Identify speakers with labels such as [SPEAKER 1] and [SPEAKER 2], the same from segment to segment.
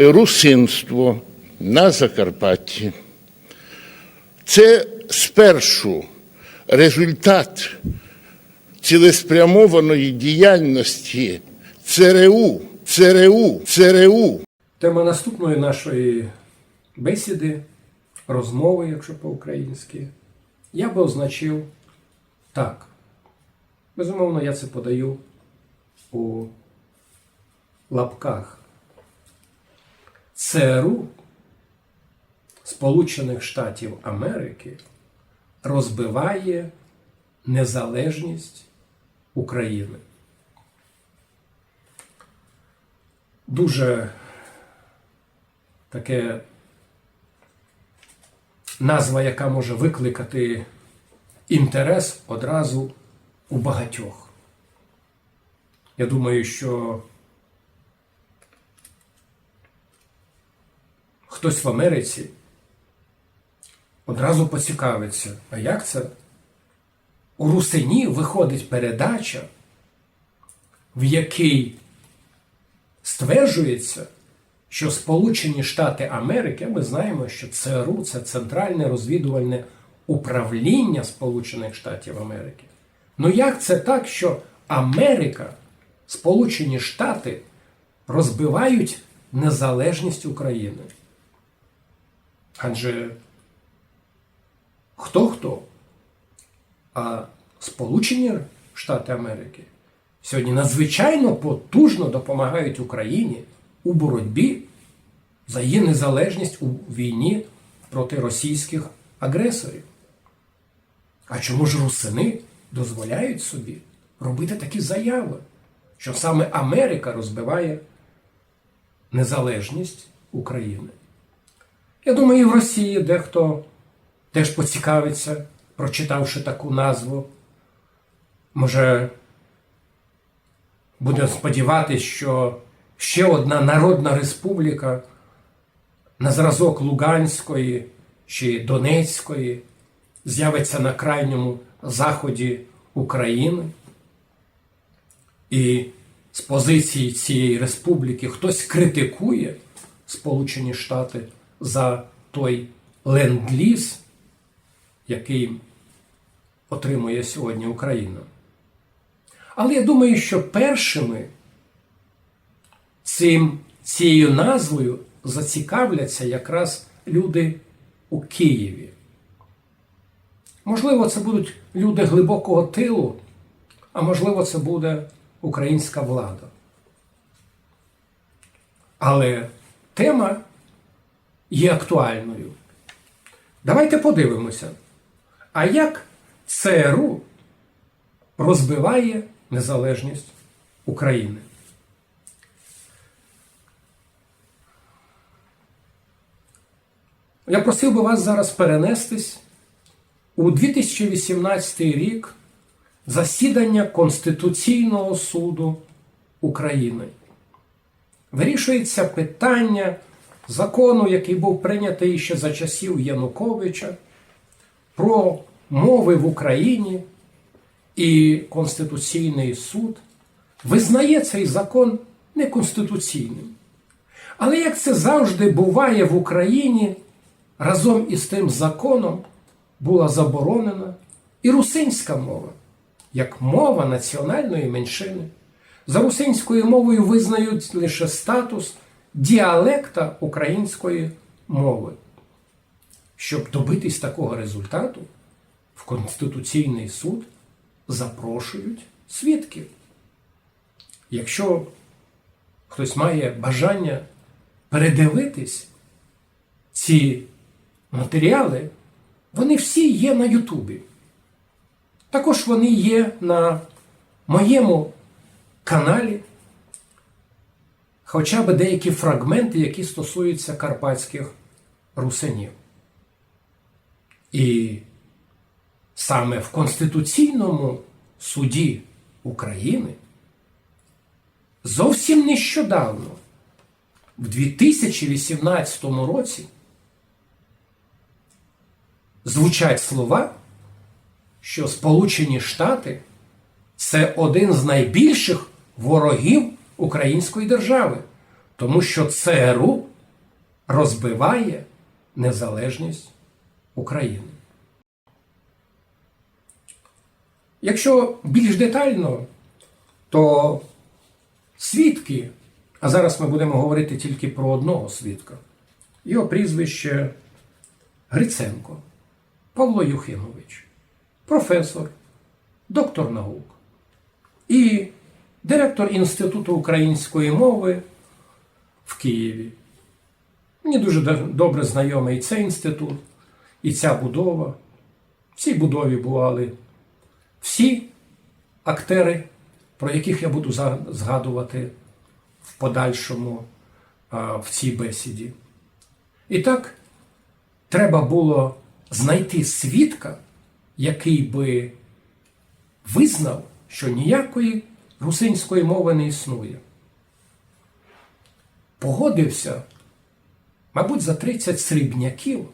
[SPEAKER 1] русинство на Закарпатті. Це спершу результат цілеспрямованої діяльності ЦРУ, ЦРУ, ЦРУ.
[SPEAKER 2] Тема наступної нашої бесіди, розмови, якщо по-українськи, я би означив так. Безумовно, я це подаю у лапках. ЦРУ Сполучених Штатів Америки розбиває незалежність України. Дуже таке назва, яка може викликати інтерес одразу у багатьох. Я думаю, що хтось в Америці одразу поцікавиться, а як це? У Русині виходить передача, в якій стверджується, що Сполучені Штати Америки, ми знаємо, що ЦРУ це Центральне розвідувальне управління Сполучених Штатів Америки. Ну як це так, що Америка, Сполучені Штати розбивають незалежність України? Адже хто хто? А Сполучені Штати Америки сьогодні надзвичайно потужно допомагають Україні у боротьбі за її незалежність у війні проти російських агресорів. А чому ж русини дозволяють собі робити такі заяви, що саме Америка розбиває незалежність України? Я думаю, і в Росії дехто теж поцікавиться, прочитавши таку назву. Може, будемо сподіватися, що ще одна народна республіка на зразок Луганської чи Донецької з'явиться на крайньому заході України. І з позиції цієї республіки хтось критикує Сполучені Штати за той ленд-ліз, який отримує сьогодні Україна. Але я думаю, що першими цим, цією назвою зацікавляться якраз люди у Києві. Можливо, це будуть люди глибокого тилу, а можливо, це буде українська влада. Але тема є актуальною. Давайте подивимося, а як ЦРУ розбиває незалежність України. Я просив би вас зараз перенестись у 2018 рік засідання Конституційного суду України. Вирішується питання закону, який був прийнятий ще за часів Януковича, про мови в Україні і Конституційний суд визнає цей закон неконституційним. Але як це завжди буває в Україні, разом із тим законом була заборонена і русинська мова, як мова національної меншини. За русинською мовою визнають лише статус діалекта української мови. Щоб добитись такого результату, в Конституційний суд запрошують свідків. Якщо хтось має бажання передивитись ці матеріали, вони всі є на Ютубі. Також вони є на моєму каналі, хоча б деякі фрагменти, які стосуються карпатських русинів. І саме в Конституційному суді України зовсім нещодавно, в 2018 році, звучать слова, що Сполучені Штати це один з найбільших ворогів Української держави, тому що ЦРУ розбиває незалежність України. Якщо більш детально, то свідки, а зараз ми будемо говорити тільки про одного свідка, його прізвище Гриценко Павло Юхимович, професор, доктор наук і директор Інституту української мови в Києві. Мені дуже добре знайомий цей інститут, і ця будова. В цій будові бували всі актери, про яких я буду згадувати в подальшому в цій бесіді. І так, треба було знайти свідка, який би визнав, що ніякої русинської мови не існує. Погодився, мабуть, за 30 срібняків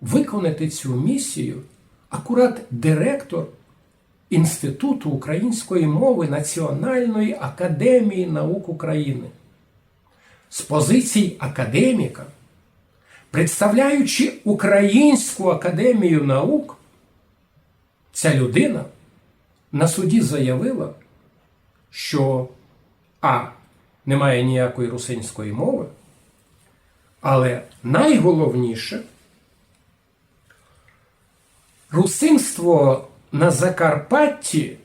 [SPEAKER 2] виконати цю місію акурат директор Інституту української мови Національної академії наук України. З позицій академіка, представляючи Українську академію наук, ця людина на суді заявила, що А. Немає ніякої русинської мови, але найголовніше русинство на Закарпатті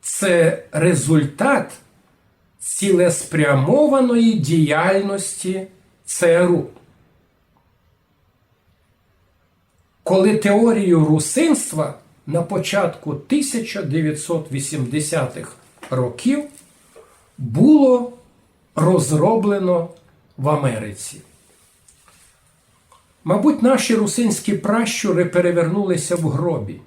[SPEAKER 2] це результат цілеспрямованої діяльності ЦРУ. Коли теорію русинства на початку 1980-х років було розроблено в Америці. Мабуть, наші русинські пращури перевернулися в гробі.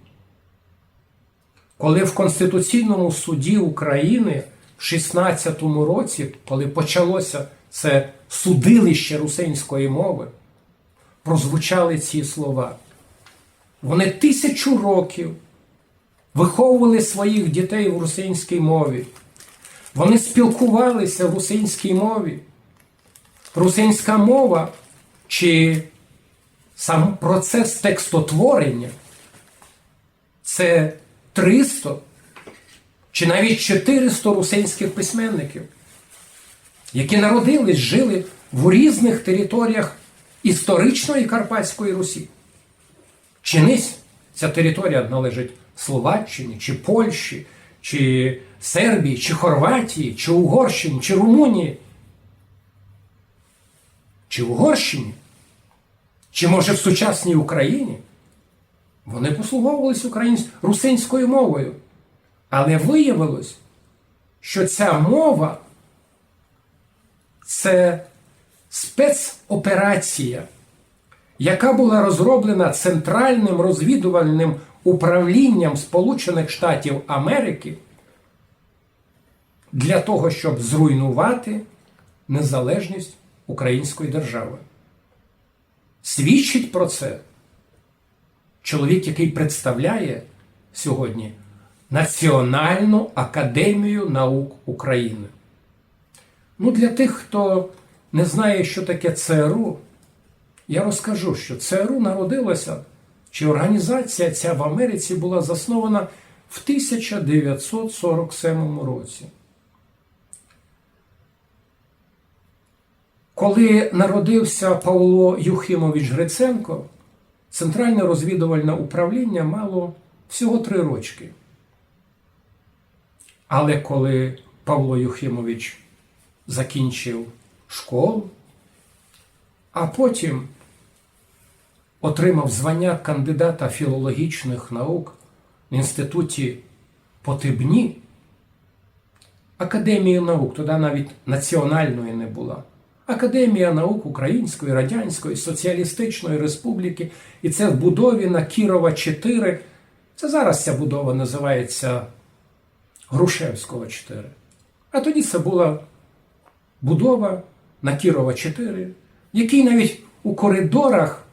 [SPEAKER 2] Коли в Конституційному суді України в 16-му році, коли почалося це судилище русинської мови, прозвучали ці слова. Вони тисячу років виховували своїх дітей в русинській мові. Вони спілкувалися в русинській мові. Русинська мова чи сам процес текстотворення це 300 чи навіть 400 русинських письменників, які народились, жили в різних територіях історичної Карпатської Русі. Чинись ця територія належить Словаччині, чи Польщі, чи Сербії, чи Хорватії, чи Угорщині, чи Румунії, чи Угорщині, чи може в сучасній Україні. Вони послуговувалися українсь... русинською мовою. Але виявилось, що ця мова це спецоперація, яка була розроблена Центральним розвідувальним управлінням Сполучених Штатів Америки для того, щоб зруйнувати незалежність української держави. Свідчить про це чоловік, який представляє сьогодні Національну академію наук України. Ну, для тих, хто не знає, що таке ЦРУ, я розкажу, що ЦРУ народилося, чи організація ця в Америці була заснована в 1947 році. Коли народився Павло Юхимович Гриценко, Центральне розвідувальне управління мало всього три рочки. Але коли Павло Юхимович закінчив школу, а потім отримав звання кандидата філологічних наук в інституті Потибні, Академії наук, туди навіть національної не була. Академія наук Української, Радянської, Соціалістичної Республіки, і це в будові на Кірова 4. Це зараз ця будова називається Грушевського 4. А тоді це була будова на Кірова 4, в якій навіть у коридорах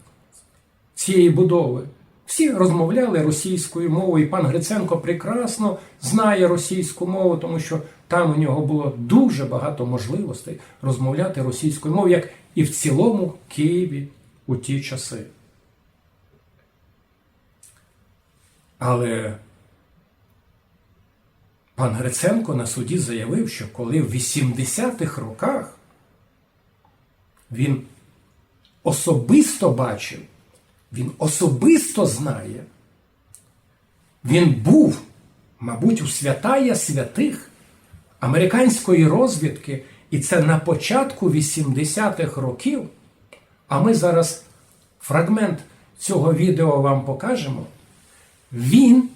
[SPEAKER 2] цієї будови всі розмовляли російською мовою, і пан Гриценко прекрасно знає російську мову, тому що там у нього було дуже багато можливостей розмовляти російською мовою, як і в цілому Києві у ті часи. Але пан Гриценко на суді заявив, що коли в 80-х роках він особисто бачив, він особисто знає, він був, мабуть, у святая святих американської розвідки, і це на початку 80-х років. А ми зараз фрагмент цього відео вам покажемо. Він,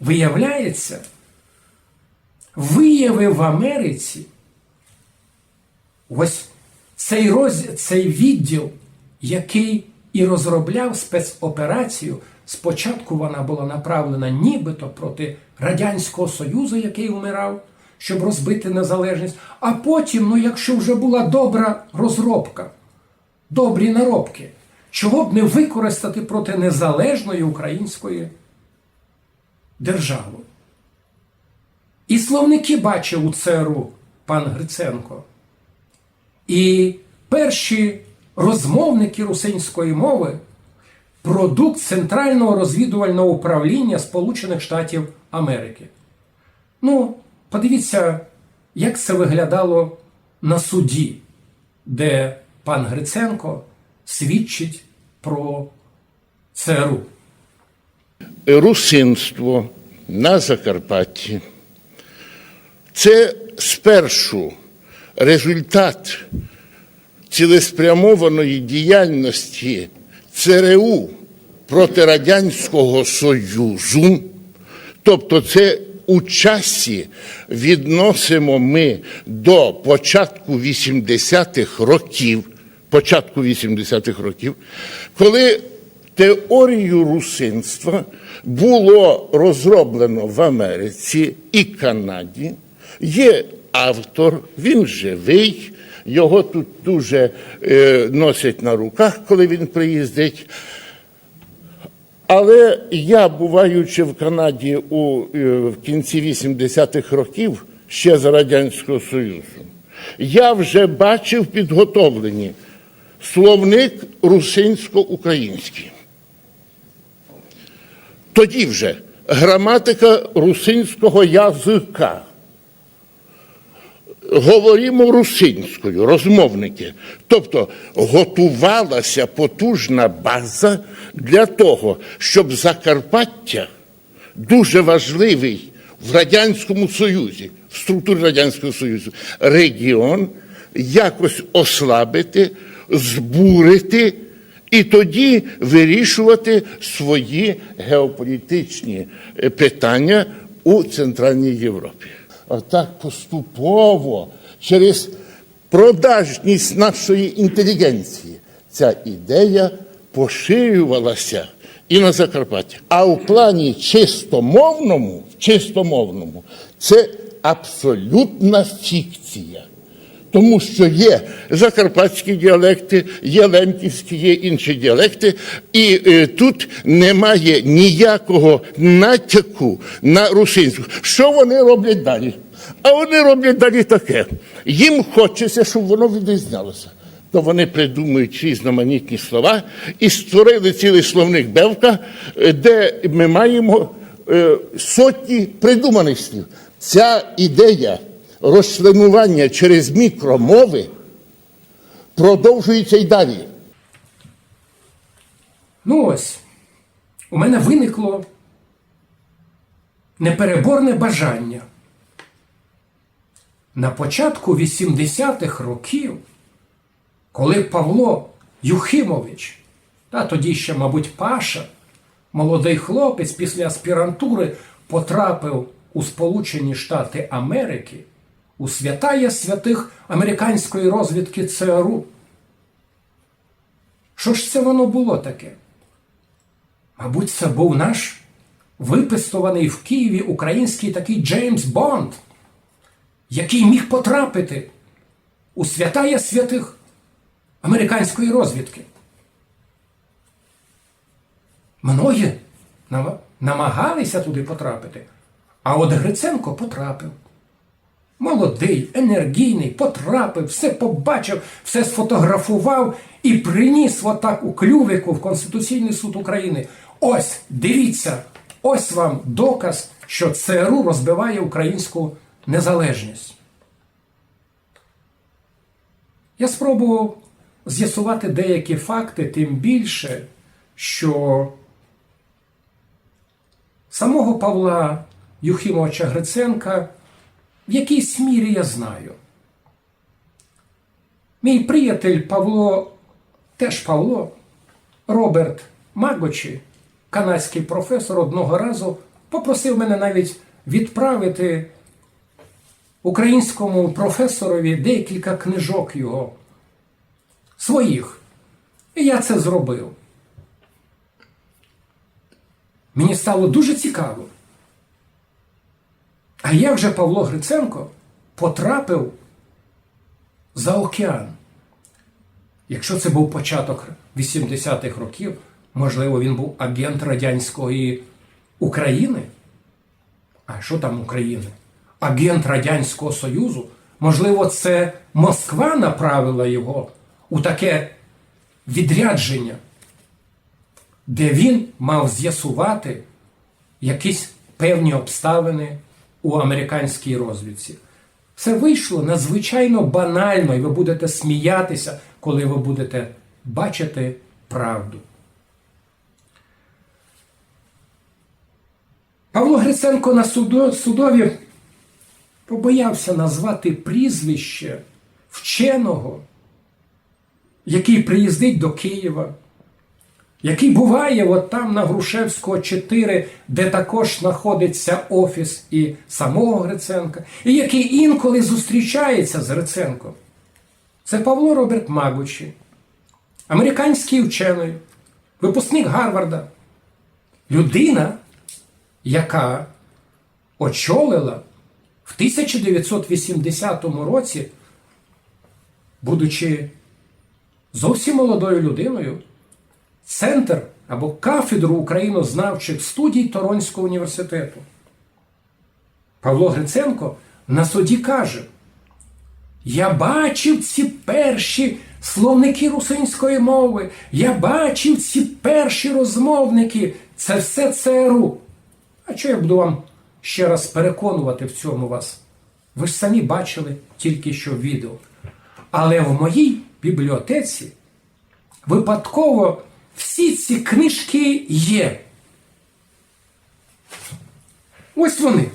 [SPEAKER 2] виявляється, виявив в Америці ось цей, роз... цей відділ, який і розробляв спецоперацію. Спочатку вона була направлена нібито проти Радянського Союзу, який умирав, щоб розбити незалежність. А потім, ну якщо вже була добра розробка, добрі наробки, чого б не використати проти незалежної української держави? І словники бачив у ЦРУ пан Гриценко. І перші розмовники русинської мови продукт Центрального розвідувального управління Сполучених Штатів Америки. Ну, подивіться, як це виглядало на суді, де пан Гриценко свідчить про ЦРУ.
[SPEAKER 1] русинство на Закарпатті це спершу результат цілеспрямованої діяльності ЦРУ проти Радянського Союзу, тобто це у часі відносимо ми до початку 80-х років, початку 80-х років, коли теорію русинства було розроблено в Америці і Канаді. Є автор, він живий, його тут дуже е, носять на руках, коли він приїздить. Але я, буваючи в Канаді у, е, в кінці 80-х років, ще за Радянського Союзу, я вже бачив підготовлені словник русинсько-український. Тоді вже граматика русинського язика. Говоримо русинською, розмовники. Тобто готувалася потужна база для того, щоб Закарпаття дуже важливий в Радянському Союзі, в структурі Радянського Союзу, регіон якось ослабити, збурити і тоді вирішувати свої геополітичні е, питання у Центральній Європі. Отак поступово через продажність нашої інтелігенції ця ідея поширювалася і на Закарпатті. А у плані чистомовному, чистомовному це абсолютна фікція. Тому що є закарпатські діалекти, є лемківські, є інші діалекти, і е, тут немає ніякого натяку на русинську. Що вони роблять далі? А вони роблять далі таке. Їм хочеться, щоб воно відрізнялося. То вони придумують різноманітні слова і створили цілий словник Бевка, е, де ми маємо е, сотні придуманих слів. Ця ідея розчленування через мікромови продовжується й далі.
[SPEAKER 2] Ну ось, у мене виникло непереборне бажання. На початку 80-х років, коли Павло Юхимович, та тоді ще, мабуть, Паша, молодий хлопець після аспірантури потрапив у Сполучені Штати Америки, у святая святих американської розвідки ЦРУ. Що ж це воно було таке? Мабуть, це був наш випистований в Києві український такий Джеймс Бонд, який міг потрапити у святая святих американської розвідки. Многі намагалися туди потрапити, а от Гриценко потрапив. молодий, енергійний, потрапив, все побачив, все сфотографував і приніс отак у клювику в Конституційний суд України. Ось, дивіться, ось вам доказ, що ЦРУ розбиває українську незалежність. Я спробував з'ясувати деякі факти, тим більше, що самого Павла Юхімовича Гриценка в якійсь мірі я знаю. Мій приятель Павло, теж Павло, Роберт Магочі, канадський професор, одного разу попросив мене навіть відправити українському професорові декілька книжок його своїх. І я це зробив. Мені стало дуже цікаво. А як же Павло Гриценко потрапив за океан? Якщо це був початок 80-х років, можливо, він був агент радянської України? А що там України? Агент Радянського Союзу? Можливо, це Москва направила його у таке відрядження, де він мав з'ясувати якісь певні обставини у американській розвідці. Це вийшло надзвичайно банально, і ви будете сміятися, коли ви будете бачити правду. Павло Гриценко на судові побоявся назвати прізвище вченого, який приїздить до Києва, який буває от там на Грушевського 4, де також знаходиться офіс і самого Гриценка, і який інколи зустрічається з Гриценком. Це Павло Роберт Магучі, американський вчений, випускник Гарварда, людина, яка очолила в 1980 році, будучи зовсім молодою людиною, центр або кафедру українознавчих студій Торонського університету. Павло Гриценко на суді каже: Я бачив ці перші словники русинської мови, я бачив ці перші розмовники. Це все ЦРУ. А що я буду вам ще раз переконувати в цьому вас? Ви ж самі бачили тільки що відео. Але в моїй бібліотеці випадково всі ці книжки є. Ось вони.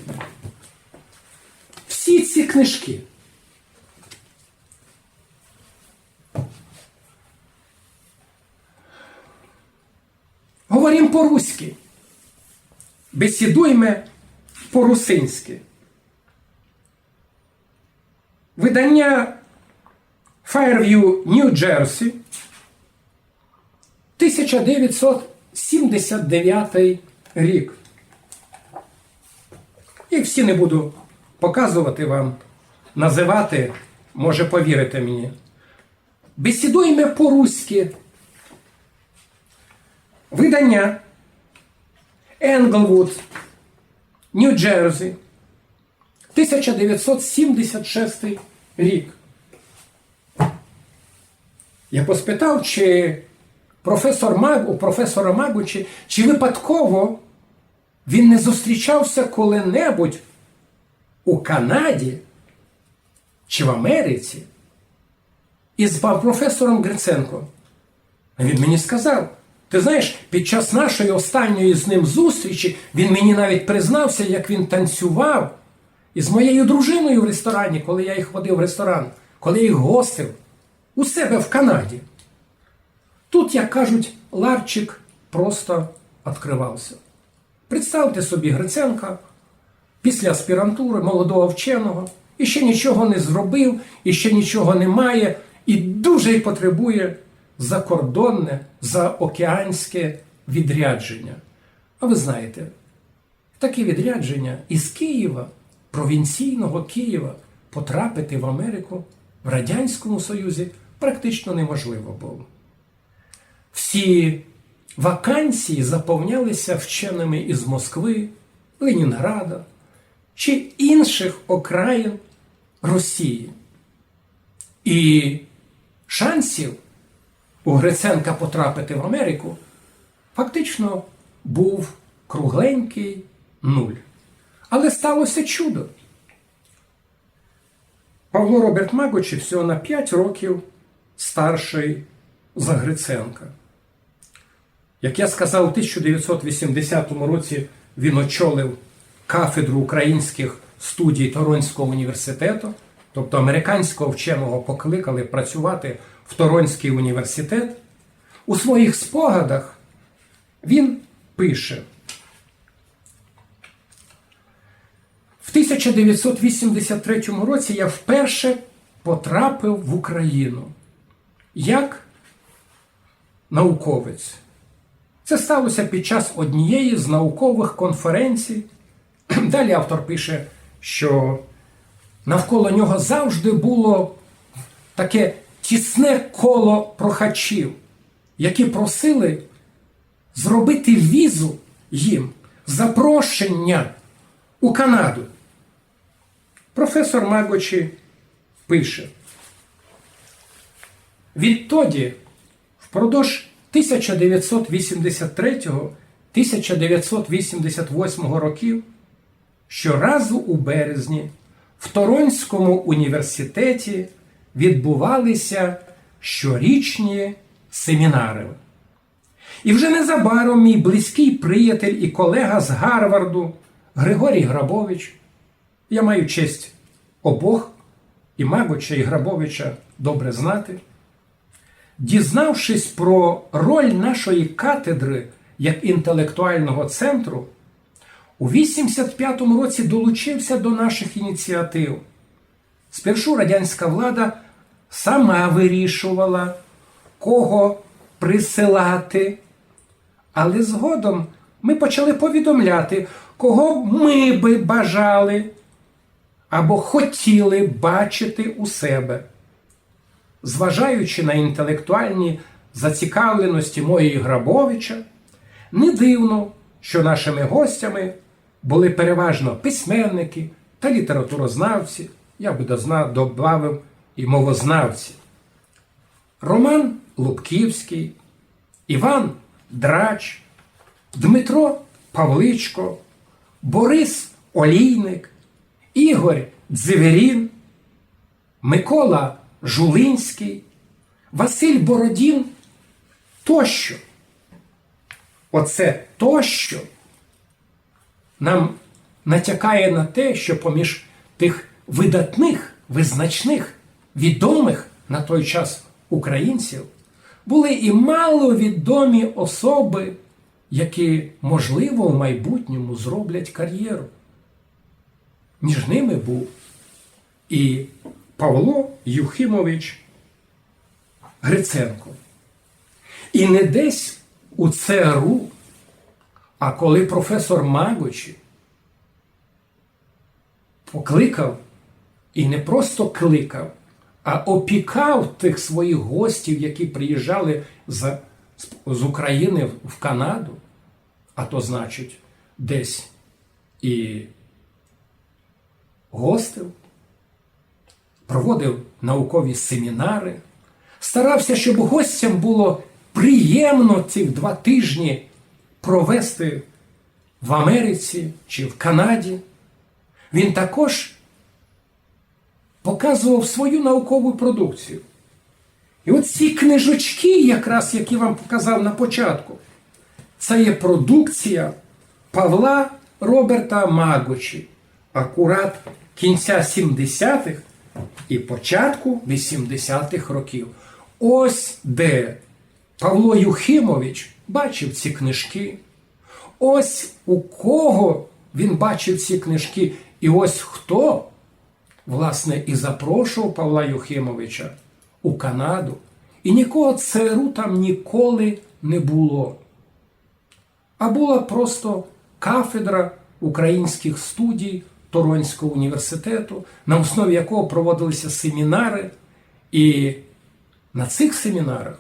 [SPEAKER 2] Всі ці книжки. Говоримо по-руськи. Бесідуємо по-русинськи. Видання Fairview Нью-Джерсі 1979 рік. І всі не буду показувати вам, називати, може повірите мені. Бесідуємо по-руськи. Видання Енглвуд, Нью-Джерсі, 1976 рік. Я поспитав, чи професор Маг, професора Магучі, чи випадково він не зустрічався коли-небудь у Канаді чи в Америці із професором Гриценко. А Він мені сказав. Ти знаєш, під час нашої останньої з ним зустрічі він мені навіть признався, як він танцював із моєю дружиною в ресторані, коли я їх водив в ресторан, коли їх гостив у себе в Канаді. Тут, як кажуть, ларчик просто відкривався. Представте собі Гриценка після аспірантури молодого вченого, і ще нічого не зробив, і ще нічого не має, і дуже й потребує закордонне, заокеанське відрядження. А ви знаєте, таке відрядження із Києва, провінційного Києва, потрапити в Америку в Радянському Союзі практично неможливо було. Всі вакансії заповнялися вченими із Москви, Ленінграда чи інших окраїн Росії. І шансів у Гриценка потрапити в Америку фактично був кругленький нуль. Але сталося чудо. Павло Роберт Магочі всього на 5 років старший за Гриценка. Як я сказав, у 1980 році він очолив кафедру українських студій Торонського університету, тобто американського вченого покликали працювати в Торонський університет. У своїх спогадах він пише. В 1983 році я вперше потрапив в Україну як науковець. Це сталося під час однієї з наукових конференцій. Далі автор пише, що навколо нього завжди було таке тісне коло прохачів, які просили зробити візу їм запрошення у Канаду. Професор Магочі пише. Відтоді, впродовж 1983-1988 років, щоразу у березні в Торонському університеті відбувалися щорічні семінари. І вже незабаром мій близький приятель і колега з Гарварду Григорій Грабович, я маю честь обох і Магоча, і Грабовича добре знати, дізнавшись про роль нашої катедри як інтелектуального центру, у 85-му році долучився до наших ініціатив. Спершу радянська влада сама вирішувала, кого присилати, але згодом ми почали повідомляти, кого ми би бажали або хотіли бачити у себе. Зважаючи на інтелектуальні зацікавленості моєї Грабовича, не дивно, що нашими гостями були переважно письменники та літературознавці, я би дозна- добавив і мовознавці. Роман Лубківський, Іван Драч, Дмитро Павличко, Борис Олійник, Ігор Дзиверін, Микола Жулинський, Василь Бородін тощо. Оце тощо нам натякає на те, що поміж тих видатних, визначних, відомих на той час українців були і маловідомі особи, які, можливо, в майбутньому зроблять кар'єру. Між ними був і Павло Юхимович Гриценко. І не десь у ЦРУ, а коли професор Магочі покликав і не просто кликав, а опікав тих своїх гостів, які приїжджали з, з України в Канаду, а то значить десь і гостив, проводив наукові семінари, старався, щоб гостям було приємно ці два тижні провести в Америці чи в Канаді. Він також показував свою наукову продукцію. І от ці книжечки, якраз які вам показав на початку, це є продукція Павла Роберта Магочі, акурат кінця 70-х і початку 80-х років. Ось де Павло Юхимович бачив ці книжки. Ось у кого він бачив ці книжки, і ось хто, власне, і запрошував Павла Юхимовича у Канаду. І нікого ЦРУ там ніколи не було. А була просто кафедра українських студій Торонського університету, на основі якого проводилися семінари. І на цих семінарах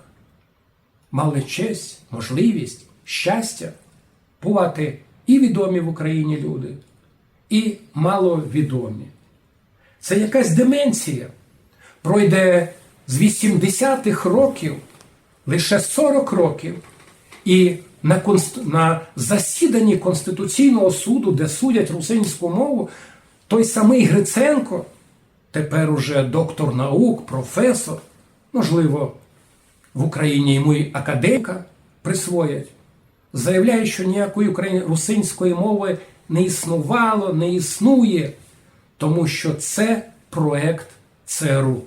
[SPEAKER 2] мали честь, можливість, щастя бувати і відомі в Україні люди, і маловідомі. Це якась деменція. Пройде з 80-х років лише 40 років, і на, конст... на засіданні Конституційного суду, де судять русинську мову, той самий Гриценко, тепер уже доктор наук, професор, можливо, в Україні йому і академіка присвоять, заявляє, що ніякої русинської мови не існувало, не існує, тому що це проект ЦРУ.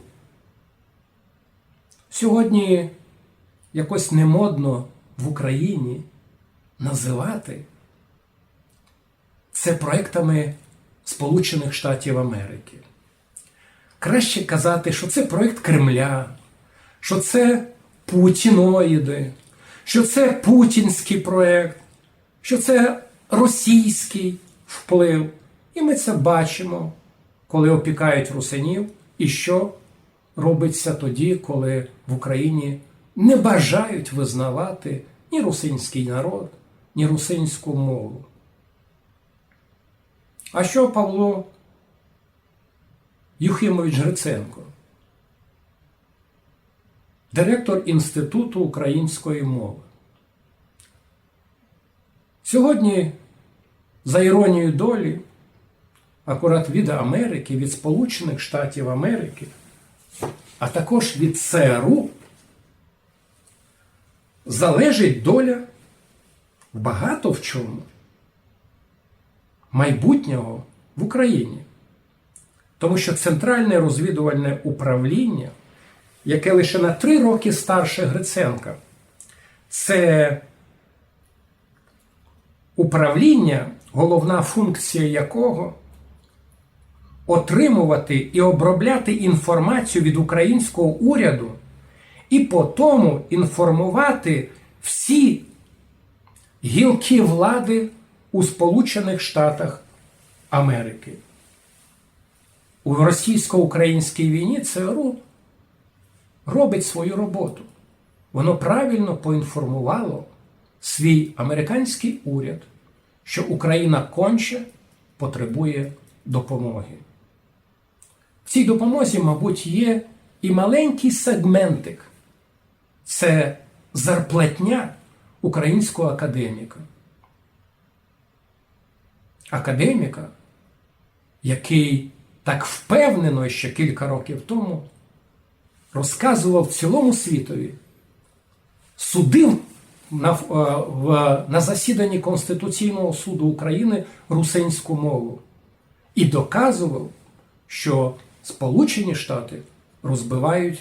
[SPEAKER 2] Сьогодні якось немодно в Україні називати це проектами Сполучених Штатів Америки. Краще казати, що це проект Кремля, що це путіноїди, що це путінський проект, що це російський вплив. І ми це бачимо, коли опікають русинів, і що робиться тоді, коли в Україні не бажають визнавати ні русинський народ, ні русинську мову. А що Павло Юхимович Гриценко? Директор Інституту української мови. Сьогодні, за іронією долі, акурат від Америки, від Сполучених Штатів Америки, а також від ЦРУ, залежить доля багато в чому майбутнього в Україні. Тому що Центральне розвідувальне управління, яке лише на три роки старше Гриценка, це управління, головна функція якого отримувати і обробляти інформацію від українського уряду і по тому інформувати всі гілки влади у Сполучених Штатах Америки. У російсько-українській війні ЦРУ робить свою роботу. Воно правильно поінформувало свій американський уряд, що Україна конче потребує допомоги. Цій допомозі, мабуть, є і маленький сегментик це зарплатня українського академіка. Академіка, який так впевнено ще кілька років тому розказував цілому світові, судив на, в- на засіданні Конституційного суду України русинську мову і доказував, що Сполучені Штати розбивають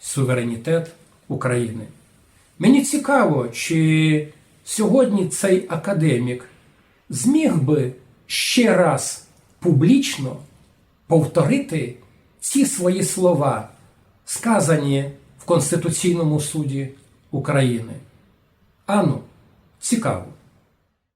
[SPEAKER 2] суверенітет України. Мені цікаво, чи сьогодні цей академік зміг би ще раз публічно повторити ці свої слова, сказані в Конституційному суді України. Ану, цікаво.